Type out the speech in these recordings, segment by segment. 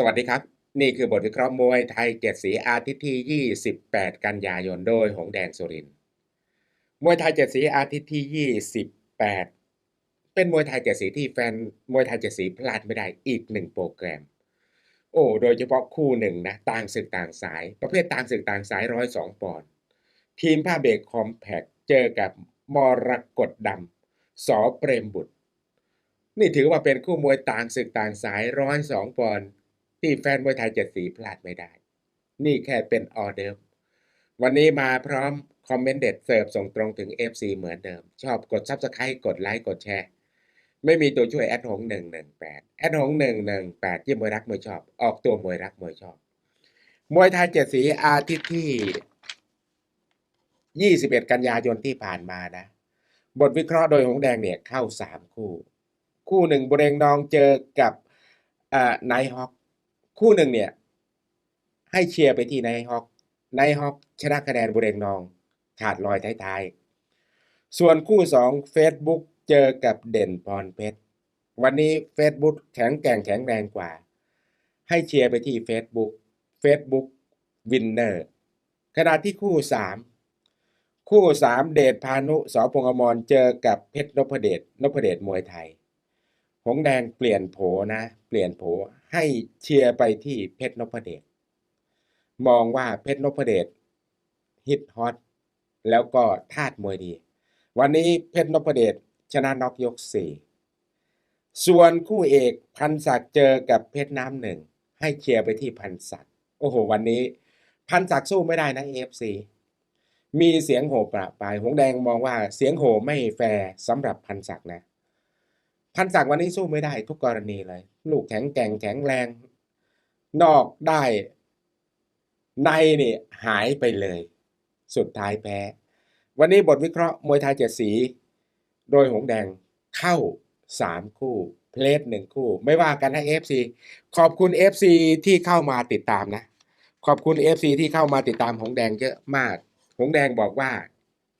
สวัสดีครับ นี่คือบทวิเคราะห์มวยไทยเจ็ดสีอาทิตย์ที่ 28 กันยายนโดยหงแดงสุรินมวยไทยเจ็ดสีอาทิตย์ที่ 28 เป็นมวยไทยเจ็ดสีที่แฟนมวยไทยเจ็ดสีพลาดไม่ได้อีกหนึ่งโปรแกรม โอ้โดยเฉพาะคู่หนึ่งนะต่างศึกต่างสาย ประเภทต่างศึกต่างสายร้อยสองปอนด์ทีมผ้าเบรกคอมแพคเจอกับมรกตดำสอเปรมบุตร นี่ถือว่าเป็นคู่มวยต่างศึกต่างสายร้อยสองปอนด์ ที่แฟนมวยไทยเจ็ดสีพลาดไม่ได้ นี่แค่เป็นออเดิม วันนี้มาพร้อมคอมเมนต์เด็ดเสิร์ฟส่งตรงถึง FC เหมือนเดิม ชอบกด Subscribe กดไลค์กดแชร์ ไม่มีตัวช่วยแอดหงหนึ่งหนึ่งแปดแอดหงหนึ่งหนึ่งแปดที่มวยรักมวยชอบ ออกตัวมวยรักมวยชอบ มวยไทยเจ็ดสีอาทิตย์ที่ 21 กันยายนที่ผ่านมานะ บทวิเคราะห์โดยหงแดงเนี่ยเข้าสามคู่ คู่หนึ่งบุเรงนองเจอกับไนฮอก คู่หนึ่งเนี่ย ให้เชียร์ไปที่ไนฮอกไนฮอกชนะคะแนนบุเรงนอง ขาดลอยท้ายๆ ส่วนคู่สอง Facebook เจอกับเด่นพรเพชรวันนี้ Facebook แข็งแกร่งแข็งแรงกว่า ให้เชียร์ไปที่ Facebook Facebook Winner ขณะที่คู่สามคู่สามเดชพานุสอพงอมรเจอกับเพชรนพเดชนพเดชมวยไทย งแดงเปลี่ยนโผนะ เปลี่ยนโผให้เชียร์ไปที่เพชรนพเดชมองว่าเพชรนพเดชฮิตฮอตแล้วก็ธาตุมวยดี วันนี้เพชรนพเดชชนะน็อกยกสี่ส่วนคู่เอกพันศักดิ์เจอกับเพชรน้ำหนึ่งให้เชียร์ไปที่พันศักดิ์โอ้โห วันนี้ พันศักดิ์สู้ไม่ได้นะเอฟซีมีเสียงโห่ประปายหงแดงมองว่าเสียงโห่ไม่แฟร์สำหรับพันศักดิ์นะ พันศักดิ์วันนี้สู้ไม่ได้ทุกกรณีเลย ลูกแข็งแกร่งแข็งแรง นอกได้ ในนี่หายไปเลย สุดท้ายแพ้ วันนี้บทวิเคราะห์มวยไทยเจ็ดสี โดยหงแดงเข้าสามคู่ เพลทหนึ่งคู่ ไม่ว่ากันนะ FC ขอบคุณ FC ที่เข้ามาติดตามนะ ขอบคุณ FC ที่เข้ามาติดตามหงแดงเยอะมาก หงแดงบอกว่า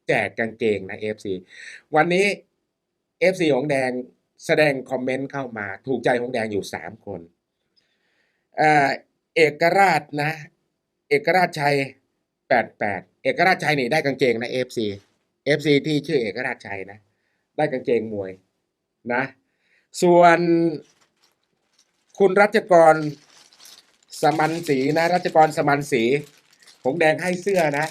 แจกกางเกงนะ FC วันนี้ FC หงแดง แสดงคอมเมนต์เข้ามา ถูกใจหงแดงอยู่สามคนเออเอกราชนะ เอกราชชัยแปดแปดเอกราชชัยนี่ได้กางเกงนะ FC FC ที่ชื่อเอกราชชัยนะ ได้กางเกงมวยนะ ส่วนคุณรัชกรสมันสีนะ รัชกรสมันสีหงแดงให้เสื้อนะ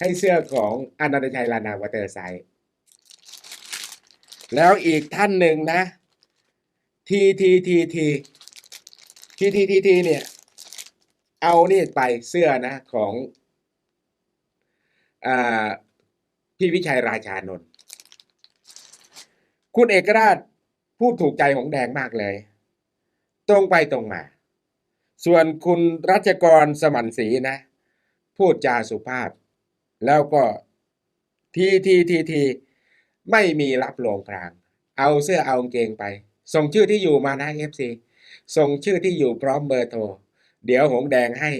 ให้เสื้อของอนันตชัยลานาวเตอร์ไซ แล้วอีกท่านหนึ่งนะทีทีทีทีทีทีทีทีเนี่ย เอานี่ไปเสื้อนะของอพี่วิชัยราชานนท์คุณเอกราชพูดถูกใจของแดงมากเลย ตรงไปตรงมา ส่วนคุณรัชกรสมันศรีนะ พูดจาสุภาพ แล้วก็ทีทีทีที ไม่มีรับลงพราง เอาเสื้อเอาเกงไป ส่งชื่อที่อยู่มานะเอฟซีส่งชื่อที่อยู่พร้อมเบอร์โทร เดี๋ยวหงแดงให้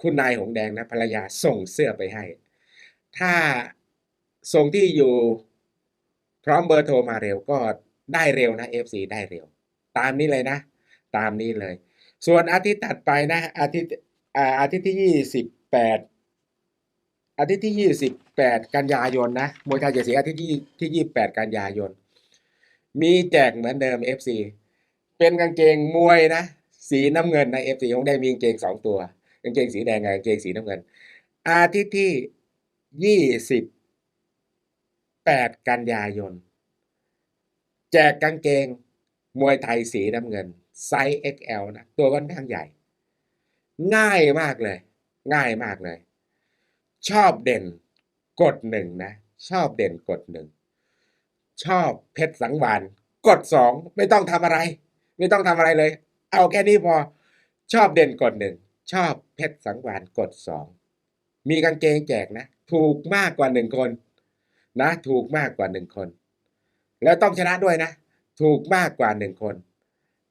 คุณนายหงแดงนะภรรยาส่งเสื้อไปให้ ถ้าส่งที่อยู่พร้อมเบอร์โทรมาเร็วก็ได้เร็วนะ FC ได้เร็ว ตามนี้เลยนะ ตามนี้เลย ส่วนอาทิตย์ถัดไปนะ อาทิตย์อาอาทิตย์ที่ยี่สิบแปด อาทิตย์ที่ยี่สิบแปดกันยายนนะมวยไทยเจ็ดสีอาทิตย์ที่ที่ยี่แปดกันยายน มีแจกเหมือนเดิม FC เป็นกางเกงมวยนะ สีน้ำเงินนะ FC ของได้มีกางเกงสองตัวกางเกงสีแดงกับกางเกงสีน้ำเงิน อาทิตย์ที่ยี่สิบแปดกันยายน แจกกางเกงมวยไทยสีน้ำเงิน ไซส์ XL นะ ตัวค่อนข้างใหญ่ ง่ายมากเลย ง่ายมากเลย ชอบเด่นกดหนึ่งนะ ชอบเด่นกดหนึ่งชอบเพชรสังวานกดสองไม่ต้องทำอะไร ไม่ต้องทำอะไรเลย เอาแค่นี้พอชอบเด่นกดหนึ่งชอบเพชรสังวานกดสองมีกางเกงแจกนะ ถูกมากกว่าหนึ่งคน นะ ถูกมากกว่าหนึ่งคน แล้วต้องชนะด้วยนะ ถูกมากกว่าหนึ่งคน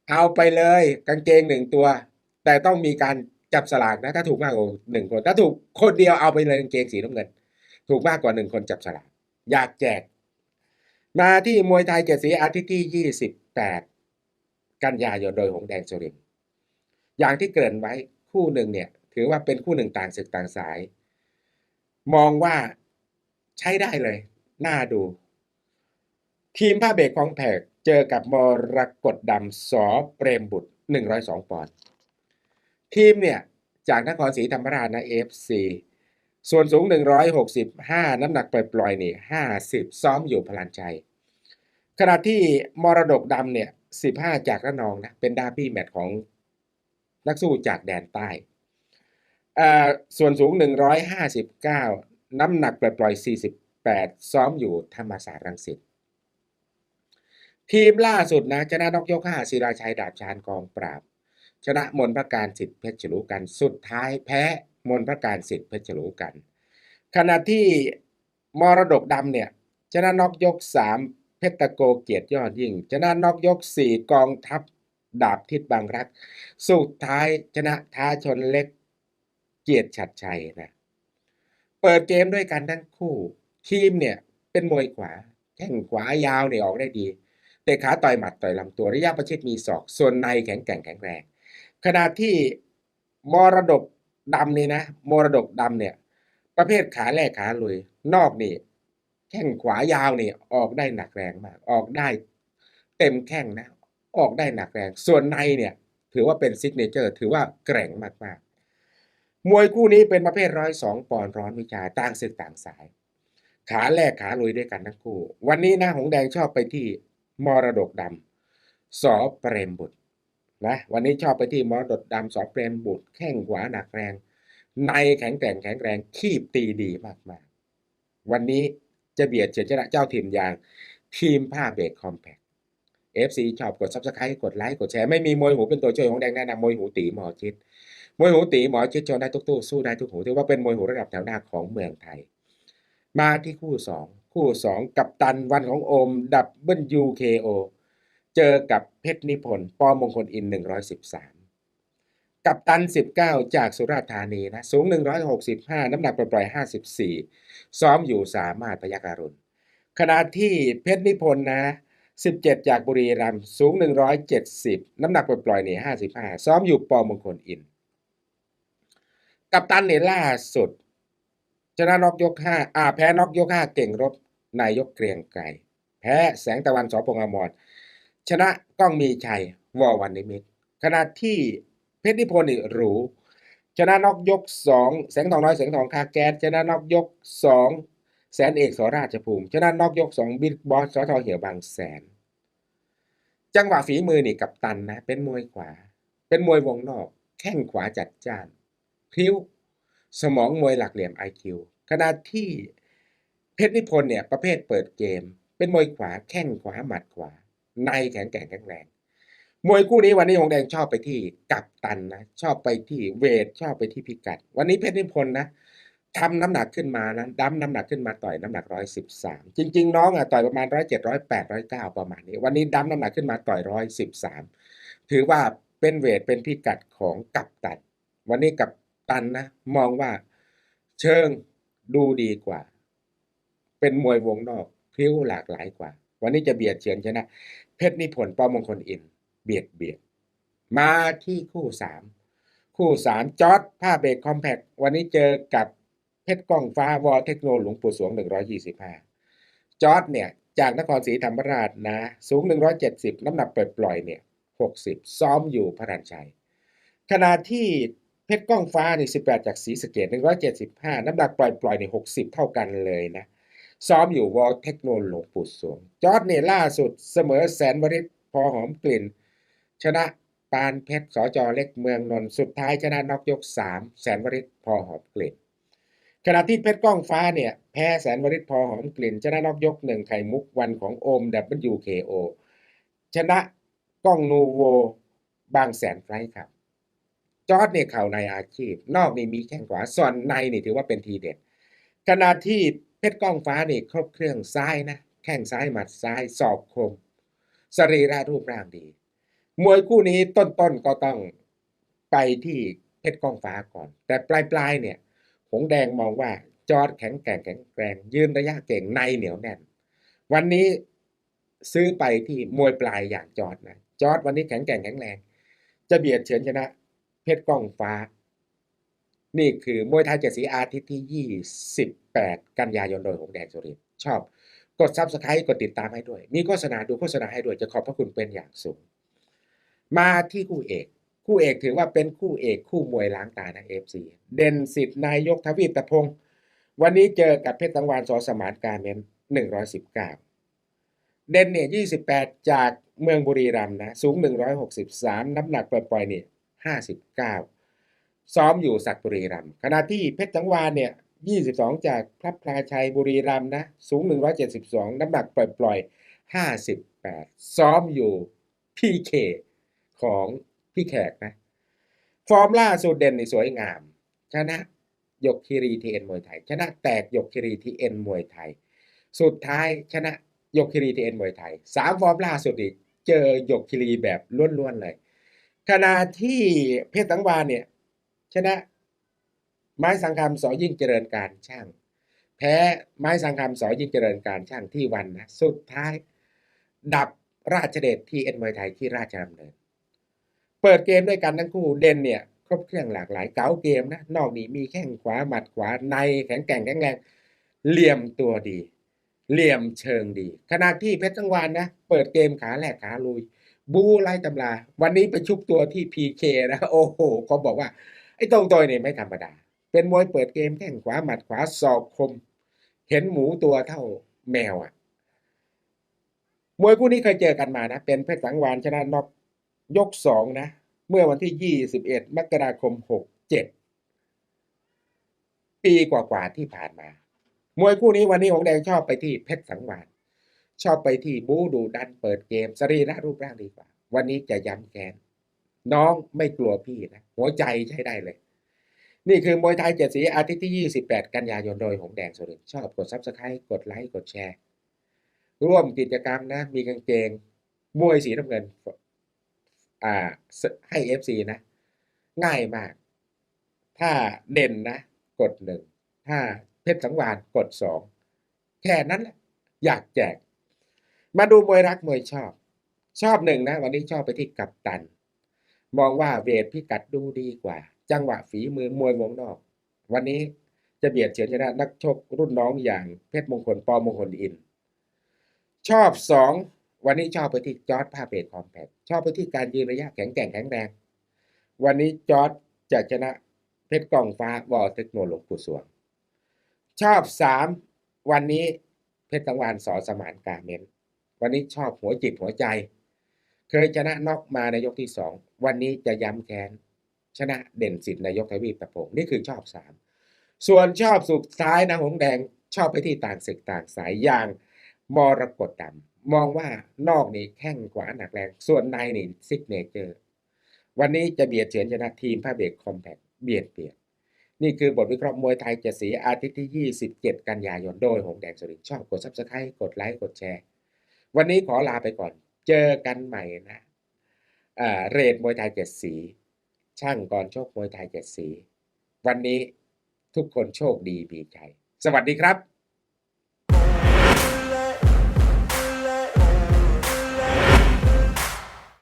เอาไปเลยกางเกงหนึ่งตัว แต่ต้องมีการ จับสลากนะ ถ้าถูกมากกว่าหนึ่งคน ถ้าถูกคนเดียวเอาไปเลยกางเกงสีน้ำเงิน ถูกมากกว่าหนึ่งคนจับสลากอยากแจก มาที่มวยไทยเจ็ดสีอาทิตย์ที่ยี่สิบแปดกันยายนโดยหงแดงสุรินอย่างที่เกริ่นไว้คู่หนึ่งเนี่ย ถือว่าเป็นคู่หนึ่งต่างศึกต่างสาย มองว่าใช้ได้เลย น่าดู ทีมผ้าเบรกของแผกเจอกับมรกตดำสอเปรมบุตร 102 ปอนด์ ทีมเนี่ย จากนครศรีธรรมราชนะ FC ส่วนสูง 165 น้ำหนักปล่อยๆนี่50 ซ้อมอยู่พลันใจ ขณะที่มรดกดำเนี่ย 15 จากระนองนะ เป็นดาบี้แมตช์ของนักสู้จากแดนใต้อ่าส่วนสูง 159 น้ำหนักปล่อยๆ48 ซ้อมอยู่ธรรมศาสตร์รังสิตทีมล่าสุดนะชนะนกยกห้าศิราชัยดาบชานกองปราบ ชนะมนพระการสิทธิ์เพชรฉลูกัน สุดท้ายแพ้มนพระการสิทธิ์เพชรฉลูกัน ขณะที่มรดกดำเนี่ยชนะนอกยกสามเพชรตะโกเกียรติยอดยิ่ง ชนะนอกยกสี่กองทัพดาบทิศบางรัก สุดท้ายชนะท้าชนเล็กเกียรติฉัดชัยนะเปิดเกมด้วยกันทั้งคู่ทีมเนี่ยเป็นมวยขวาแข้งขวายาวเนี่ยออกได้ดีเตะขาต่อยหมัดต่อยลำตัวระยะประชิดมีศอก ส่วนในแข็งแกร่งแข็งแรง ขณะที่มรดกดำนี่นะมรดกดำเนี่ย ประเภทขาแรกขาลุย นอกนี่แข้งขวายาวนี่ออกได้หนักแรงมาก ออกได้เต็มแข้งนะ ออกได้หนักแรง ส่วนในเนี่ย ถือว่าเป็นซิกเนเจอร์ ถือว่าแกร่งมากๆ มวยคู่นี้เป็นประเภทร้อยสองปอนร้อนวิชาต่างศึกต่างสาย ขาแรกขาลุยด้วยกันทั้งคู่ วันนี้นะหงแดงชอบไปที่มรดกดำสอเปรมบุตร นะวันนี้ชอบไปที่มรดกดำสอเปรมบุตรแข้งขวาหนักแรง ในแข็งแกร่งแข็งแรงคีบตีดีมากๆวันนี้จะเบียดเฉือนชนะเจ้าถิ่นอย่าง ทีมผ้าเบรกคอมแพค FC ชอบกด Subscribe กดไลค์กดแชร์ไม่มีมวยหูเป็นตัวช่วยของแดงแนะนำมวยหูตีหมอชิดมวยหูตีหมอชิดชนได้ทุกตู้สู้ได้ทุกหูถือว่าเป็นมวยหูระดับแถวหน้าของเมืองไทย มาที่คู่สองคู่สองกับตันวันของโอมดับเบิลยูเคโอ เจอกับเพชรนิพนธ์ปอมงคลอิน 113 กับตัน 19 จากสุราษฎร์ธานีนะสูง 165 น้ำหนักปล่อยๆ54 ซ้อมอยู่สามารถพยักรุณขณะที่เพชรนิพนธ์นะ 17 จากบุรีรัมย์สูง 170 น้ำหนักปล่อยๆนี่55 ซ้อมอยู่ปอมงคลอิน กับตันเนี่ยล่าสุดชนะนอกยกห้าอ่าแพ้นอกยกห้าเก่งรบนายยกเกรียงไกรแพ้แสงตะวันสอพงอมร ชนะก้องมีชัยวอวันนิมิตขณะที่เพชรนิพนธ์นี่หรู ชนะนอกยกสองแสงทองน้อยแสงทองคาแก๊สชนะนอกยกสองแสนเอกสราชภูมิ ชนะนอกยกสองบิ๊กบอสสอทอเหี่ยวบางแสน จังหวะฝีมือนี่กับตันนะ เป็นมวยขวา เป็นมวยวงนอก แข้งขวาจัดจ้านพิ้ว สมองมวยหลักเหลี่ยม IQ ขณะที่เพชรนิพนธ์เนี่ยประเภทเปิดเกม เป็นมวยขวาแข้งขวาหมัดขวา ในแข็งแกร่งแข็งแรงมวยคู่นี้วันนี้หงแดงชอบไปที่กับตันนะ ชอบไปที่เวทชอบไปที่พิกัด วันนี้เพชรนิพนธ์นะทำน้ำหนักขึ้นมานะดั้มน้ำหนักขึ้นมาต่อยน้ำหนักร้อยสิบสามจริง ๆ น้องอะต่อยประมาณร้อยเจ็ดร้อยแปดร้อยเก้าประมาณนี้ วันนี้ดั้มน้ำหนักขึ้นมาต่อยร้อยสิบสามถือว่าเป็นเวทเป็นพิกัดของกับตัน วันนี้กับตันนะมองว่าเชิงดูดีกว่า เป็นมวยวงนอกพิ้วหลากหลายกว่า วันนี้จะเบียดเฉือนชนะ เพชรนิพนธ์ปอมงคลอิน เบียดเบียด มาที่คู่สามคู่สามจอร์ดผ้าเบรกคอมแพควันนี้เจอกับเพชรกล้องฟ้าวอเทคโนหลวงปู่สวง 125 จอร์ดเนี่ย จากนครศรีธรรมราชนะ สูง 170 น้ำหนักปล่อยเนี่ย 60 ซ้อมอยู่พระรันชัย ขณะที่เพชรกล้องฟ้านี่18 จากศรีสะเกด175 น้ำหนักปล่อยๆนี่60 เท่ากันเลยนะ ซ้อมอยู่วอลเทคโนหลงปู่สวง จอร์ดเนี่ยล่าสุดเสมอแสนวริศพอหอมกลิ่น ชนะปานเพชรสจเล็กเมืองนนสุดท้ายชนะน็อกยก 3 แสนวริศพอหอมกลิ่น ขณะที่เพชรก้องฟ้าเนี่ย แพ้แสนวริศพอหอมกลิ่น ชนะน็อกยกหนึ่งไข่มุกวันของโอม WKO ชนะก้องนูโวบางแสนไฟครับ จอร์ดเนี่ยเข่าในอาชีพ นอกนี่มีแข้งขวาส่วนในนี่ถือว่าเป็นทีเด็ดขณะที่ เพชรก้องฟ้านี่ครบเครื่องซ้ายนะแข้งซ้ายหมัดซ้ายศอกคม สรีระรูปร่างดี มวยคู่นี้ต้นๆก็ต้องไปที่เพชรก้องฟ้าก่อน แต่ปลายๆเนี่ย หงแดงมองว่าจอดแข็งแกร่งแข็งแกร่งยืนระยะเก่งในเหนียวแน่น วันนี้ซื้อไปที่มวยปลายอย่างจอดนะจอดวันนี้แข็งแกร่งแข็งแรง จะเบียดเฉือนชนะ เพชรกล้องฟ้า นี่คือมวยไทยเจ็ดสีอาทิตย์ที่ 28 กันยายนโดยหงแดงสุรินชอบ กด Subscribe กดติดตามให้ด้วย มีโฆษณาดูโฆษณาให้ด้วยจะขอบพระคุณเป็นอย่างสูง มาที่คู่เอก คู่เอกถือว่าเป็นคู่เอกคู่มวยล้างตานะเอฟซีเด่นสิทธิ์นายกทวีปตะพงศ์วันนี้เจอกับเพชรตังวานสอสมานการเน้น119 เด่นเนี่ย28 จากเมืองบุรีรัมย์นะ สูง 163 น้ำหนักปล่อยๆเนี่ย59 ซ้อมอยู่สักบุรีรัมย์ขณะที่เพชรตังวานเนี่ย 22 จากพระพลาชัยบุรีรัมย์นะ สูง 172 น้ำหนักปล่อยๆ58 ซ้อมอยู่พีเคของพี่แขกนะ ฟอร์มล่าสุดเด่นในสวยงาม ชนะยกคิรีทีเอ็นมวยไทย ชนะแตกยกคิรีทีเอ็นมวยไทย สุดท้ายชนะยกคิรีทีเอ็นมวยไทยสามฟอร์มล่าสุดอีกเจอยกคิรีแบบล้วนๆเลยขณะที่เพชรสังวานเนี่ย ชนะ ไม้สังคำสอยิ่งเจริญการช่าง แพ้ไม้สังคำสอยิ่งเจริญการช่างที่วันนะสุดท้าย ดับราชเดชที่เอ็นมวยไทยที่ราชดำเนิน เปิดเกมด้วยกันทั้งคู่เด่นเนี่ยครบเครื่องหลากหลายเก๋าเกมนะนอกนี้มีแข้งขวาหมัดขวาในแข็งแกร่งแข็งแรงเหลี่ยมตัวดี เหลี่ยมเชิงดี ขณะที่เพชรจังหวานนะเปิดเกมขาแหลกขาลุย บูไล่ตำรา วันนี้ไปชุบตัวที่พีเคนะโอ้โหเขาบอกว่า อ้ตรงตัวนี่ไม่ธรรมดา เป็นมวยเปิดเกมแข้งขวาหมัดขวาศอกคม เห็นหมูตัวเท่าแมวอะ มวยคู่นี้เคยเจอกันมานะ เป็นเพชรสังวานชนะน็อกยกสองนะ เมื่อวันที่ 21 มกราคม 67 ปีกว่าๆที่ผ่านมา มวยคู่นี้วันนี้หงแดงชอบไปที่เพชรสังวานชอบไปที่บูดูดันเปิดเกมสรีระรูปร่างดีกว่า วันนี้จะย้ำแกน น้องไม่กลัวพี่นะหัวใจใช้ได้เลย นี่คือมวยไทยเจ็ดสีอาทิตย์ที่ 28 กันยายนโดยหงแดงสุรินชอบกด Subscribe กดไลค์กดแชร์ ร่วมกิจกรรมนะ มีกางเกงมวยสีน้ำเงินอ่าให้ FC นะ ง่ายมาก ถ้าเด่นนะ กดหนึ่งถ้าเพชรสังวานกดสองแค่นั้นอยากแจก มาดูมวยรักมวยชอบ ชอบหนึ่งนะ วันนี้ชอบไปที่กัปตัน มองว่าเวทพิกัดดูดีกว่า จังหวะฝีมือมวยวงนอก วันนี้จะเบียดเฉือนชนะนักชกรุ่นน้องอย่างเพชรมงคลปอมงคลอิน ชอบสองวันนี้ชอบไปที่จอร์ดภาพเบดคอมแพคชอบไปที่การยืนระยะแข็งแกร่งแข็งแรง วันนี้จอร์ดจะชนะเพชรกองฟ้าวอลเทคโนโลยีสวง ชอบสามวันนี้เพชรตังวานสอสมานกาเมนวันนี้ชอบหัวจิตหัวใจ เคยชนะน็อกมาในยกที่สองวันนี้จะย้ำแค้น ชนะเด่นสิทธิ์นายกทวีปตะพงนี่คือชอบสามส่วนชอบสุดท้ายนะหงแดงชอบไปที่ต่างศึกต่างสายอย่างมรกตดำมองว่านอกนี่แข้งขวาหนักแรง ส่วนในนี่ซิกเนเจอร์วันนี้จะเบียดเฉือนชนะทีมผ้าเบรกคอมแพคเบียดเบียดนี่คือบทวิเคราะห์มวยไทยเจ็ดสีอาทิตย์ที่ 27 กันยายนโดยหงแดงสุรินชอบกด subscribe กดไลค์กดแชร์ วันนี้ขอลาไปก่อน เจอกันใหม่นะอ่าเรทมวยไทยเจ็ดสี ช่างก่อนโชคมวยไทยเจ็ดสี วันนี้ทุกคนโชคดีมีใจสวัสดีครับ